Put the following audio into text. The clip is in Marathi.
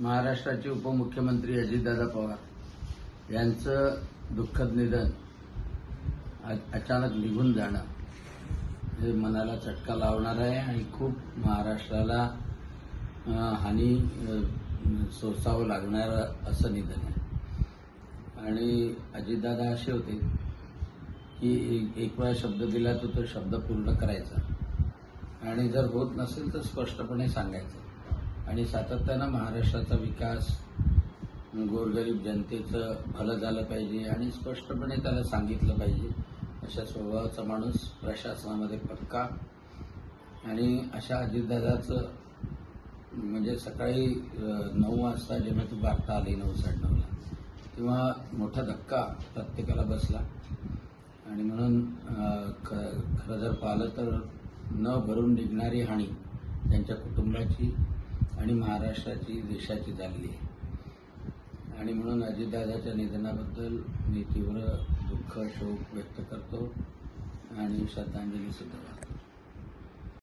महाराष्ट्राचे उपमुख्यमंत्री अजितदादा पवार यांचं दुःखद निधन अचानक निघून जाणं हे मनाला चटका लावणार आहे आणि खूप महाराष्ट्राला हानी सोसावं लागणारं असं निधन आहे. आणि अजितदादा असे होते की एक- एक वेळा शब्द दिला तर तो शब्द पूर्ण करायचा. आणि जर होत नसेल तर स्पष्टपणे सांगायचं. आणि सातत्यानं महाराष्ट्राचा विकास गोरगरीब जनतेचं भलं झालं पाहिजे आणि स्पष्टपणे त्याला सांगितलं पाहिजे अशा स्वभावाचा माणूस प्रशासनामध्ये पक्का. आणि अशा अजितदादाचं म्हणजे सकाळी नऊ वाजता जेव्हा ती वार्ता आली नऊ साडेनऊला तेव्हा मोठा धक्का प्रत्येकाला बसला. आणि म्हणून ख खरं जर पाहिलं तर न भरून निघणारी हानी त्यांच्या कुटुंबाची आणि महाराष्ट्राची देशाची झाली आहे. आणि म्हणून अजितदादाच्या निधनाबद्दल मी तीव्र दुःख शोक व्यक्त करतो आणि श्रद्धांजली सुद्धा वाहतो.